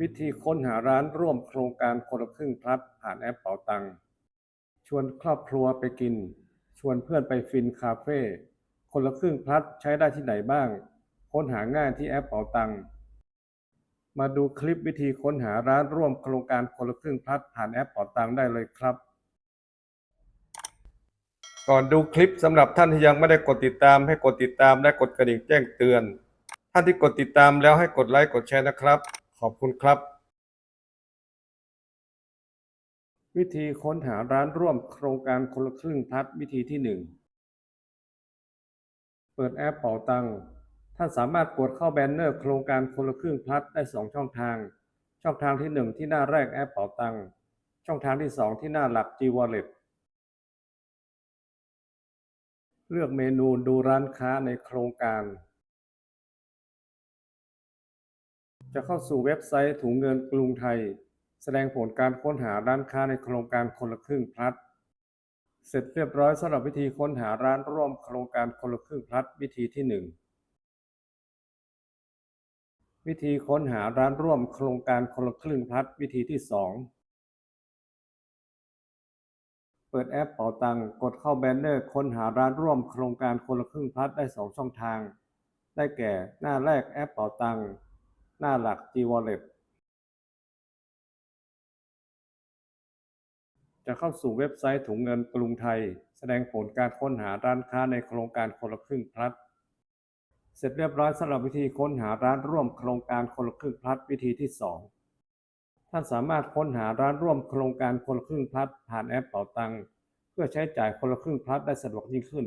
วิธีค้นหาร้านร่วมโครงการคนละครึ่งพลัดผ่านแอปเป๋าตังชวนครอบครัวไปกิน ชวนเพื่อนไปฟินคาเฟ่คนละครึ่งพลัดใช้ได้ที่ไหนบ้าง ค้นหาง่ายที่แอปเป๋าตังมาดูคลิปวิธีค้นหาร้านร่วมโครงการคนละครึ่งพลัดผ่านแอปเป๋าตังได้เลยครับก่อนดูคลิปสำหรับท่านที่ยังไม่ได้กดติดตามให้กดติดตามและกดกระดิ่งแจ้งเตือน ท่านที่กดติดตามแล้วให้กดไลค์กดแชร์นะครับ ขอบคุณครับ วิธีค้นหาร้านร่วมโครงการคนละครึ่งพัดวิธีที่หนึ่งเปิดแอปเป๋าตังค์ท่านสามารถกดเข้าแบนเนอร์โครงการคนละครึ่งพัดได้สองช่องทาง ช่องทางที่หนึ่งที่หน้าแรกแอปเป๋าตังค์ช่องทางที่สองที่หน้าหลัก G Wallet เลือกเมนูดูร้านค้าในโครงการ จะเข้าสู่เว็บไซต์ถุงเงินกรุงไทย แสดงผลการค้นหาร้านค้าในโครงการคนละครึ่งพลัด เสร็จเรียบร้อยสำหรับวิธีค้นหาร้านร่วมโครงการคนละครึ่งพลัดวิธีที่หนึ่งวิธีค้นหาร้านร่วมโครงการคนละครึ่งพลัดวิธีที่สองเปิดแอปเป๋าตังค์กดเข้าแบนเนอร์ค้นหาร้านร่วมโครงการคนละครึ่งพลัดได้สองช่องทาง ได้แก่หน้าแรกแอปเป๋าตังค์ หน้าหลัก G Wallet จะเข้าสู่เว็บไซต์ถุงเงินกรุงไทย แสดงผลการค้นหาร้านค้าในโครงการคนละครึ่งพลัด เสร็จเรียบร้อยสำหรับวิธีค้นหาร้านร่วมโครงการคนละครึ่งพลัดวิธีที่สองท่านสามารถค้นหาร้านร่วมโครงการคนละครึ่งพลัดผ่านแอปเป๋าตังเพื่อใช้จ่ายคนละครึ่งพลัดได้สะดวกยิ่งขึ้น